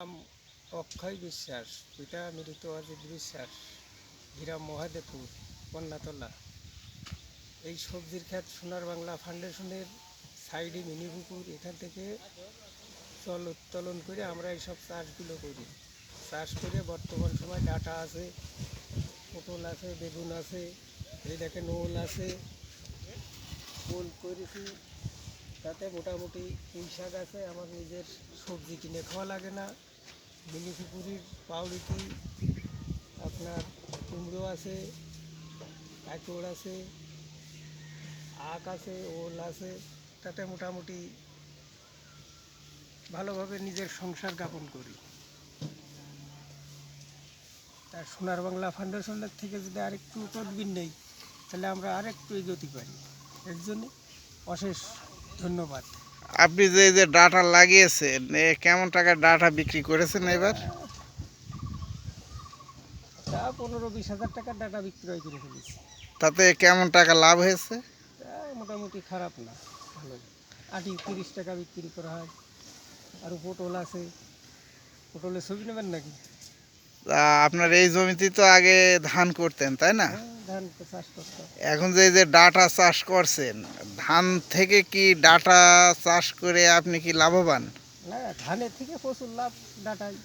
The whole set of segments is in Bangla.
নাম অক্ষয় বিশ্বাস, পিতা মৃত অজিত বিশ্বাস গ্রাম মহাদেবপুর কন্যাতলা এই সবজির ক্ষেত সোনার বাংলা ফাউন্ডেশনের সাইডে মিনি পুকুর, এখান থেকে জল উত্তোলন করে আমরা এইসব চাষগুলো করি। চাষ করে বর্তমান সময় ডাটা আছে, পটল আছে, বেগুন আছে, এই দেখেন ওল আছে। ওল করেছি, তাতে মোটামুটি পুঁই শাক আছে, আমার নিজের সবজি কিনে খাওয়া লাগে না। মিনি পুকুরির পাউরুটি, আপনার কুমড়ো আছে কাঁকড় আছে, আখ আছে, ওল আছে, তাতে মোটামুটি ভালোভাবে নিজের সংসার যাপন করি। তার সোনার বাংলা ফাউন্ডেশনের থেকে যদি আরেকটু তদবির নেই, তাহলে আমরা আরেকটু এগোতে পারি। এর জন্য অশেষ ধন্যবাদ। আপনি যে যে ডাটা লাগিয়েছেন এ কেমন টাকার ডাটা বিক্রি করেছেন এবার? পনেরো বিশ হাজার টাকার ডাটা বিক্রয় করে ফেলেছি। তাতে কেমন টাকা লাভ হয়েছে? মোটামুটি খারাপ না ভালো। আটি তিরিশ টাকা বিক্রি করা হয়। আর পটল আছে। পটলের ছবি নেবেন নাকি? আপনার এই জমিতে তো আগে ধান করতেন তাই না? হ্যাঁ, ধান চাষ করতে হয়। এখন যে যে ডাটা চাষ করছেন ধান থেকে কি ডাটা চাষ করে আপনি কি লাভবান? না ধানের থেকে প্রচুর লাভ ডাটাই।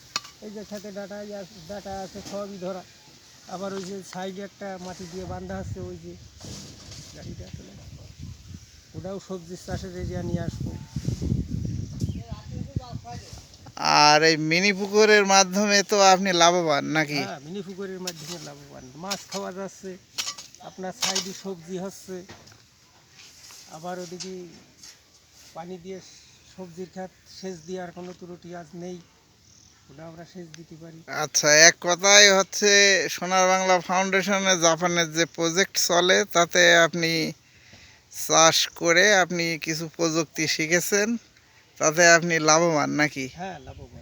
এই যে খেতে আছে ডাটা আছে সবই ধরা। আবার ওই যে সাইডে একটা মাটি দিয়ে বান্ধা আছে ওই যে গাড়িটা আসলে ওটাও সবজির চাষের এরিয়া নিয়ে আসব। আর এই মিনি পুকুরের মাধ্যমে তো আপনি লাভবান নাকি? হ্যাঁ মিনি পুকুরের মাধ্যমে লাভবান। মাছ খাওয়া যাচ্ছে আপনার সাইডে সবজি হচ্ছে। আবার ওদিকে পানি দিয়ে সবজির খাত সেচ দেওয়ার কোনো ত্রুটি আজ নেই। ওটা আমরা সেচ দিতে পারি। আচ্ছা এক কথায় হচ্ছে সোনার বাংলা ফাউন্ডেশনে জাপানের যে প্রজেক্ট চলে তাতে আপনি চাষ করে আপনি কিছু প্রযুক্তি শিখেছেন তাতে আপনি লাভবান নাকি? হ্যাঁ লাভবান।